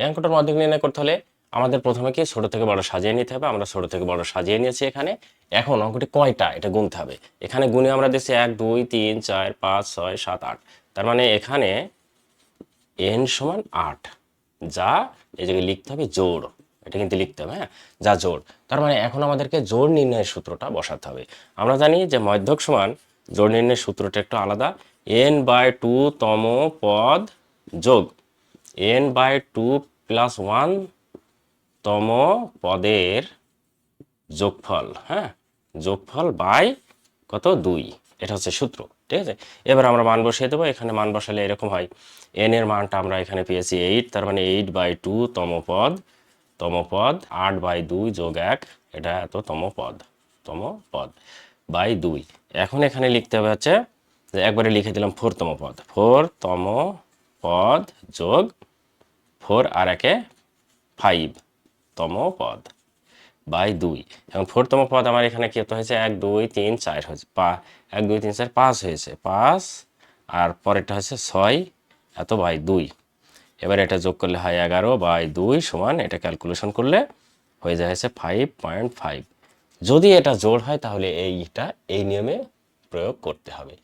এই অঙ্কটার মধ্যক নির্ণয় করতে হলে আমাদের প্রথমে কি ছোট থেকে বড় সাজিয়ে নিতে হবে? আমরা ছোটো থেকে বড় সাজিয়ে নিয়েছি এখানে। এখন অঙ্কটি কয়টা? এটা গুনতে হবে। এখানে গুনে আমরা দেখছি এক, দুই, তিন, চার, পাঁচ, ছয়, সাত, আট। তার মানে এখানে এন সমান আট। যা এই জায়গায় লিখতে হবে জোর এটা কিন্তু লিখতে হবে হ্যাঁ? যা জোর তার মানে এখন আমাদেরকে জোর নির্ণয়ের সূত্রটা বসাতে হবে। আমরা জানি যে মধ্যক সমান জোর নির্ণয়ের সূত্রটা একটু আলাদা। এন বাই টু তম পদ যোগ। N by two plus one তম পদের যোগফল হ্যাঁ? যোগফল বাই কত? দুই। এটা হচ্ছে সূত্র, ঠিক আছে? এবার আমরা মান বসিয়ে দেবো। এখানে মান বসালে এরকম হয়। এন এর মানটা আমরা এখানে পেয়েছি এইট তার মানে এইট বাই টু তম পদ তম পদ, আট বাই দুই যোগ এক, এটা এত তম পদ তম পদ বাই দুই। এখন এখানে লিখতে হবে হচ্ছে একবারে লিখে দিলাম ফোর তম পদ। ফোর তম পদ যোগ ফোর আর একে ফাইভ তম পদ বাই দুই। এবং ফোরতম পদ আমার এখানে কত হয়েছে? এক, দুই, তিন, চার হয়েছে। পা, এক, দুই, তিন, চার, পাঁচ হয়েছে। পাঁচ আর পরেরটা হচ্ছে ছয়, এত বাই দুই। এবার এটা যোগ করলে হয় এগারো বাই দুই সমান, এটা ক্যালকুলেশন করলে হয়ে যায় হচ্ছে ফাইভ পয়েন্ট ফাইভ। যদি এটা জোর হয় তাহলে এইটা এই নিয়মে প্রয়োগ করতে হবে।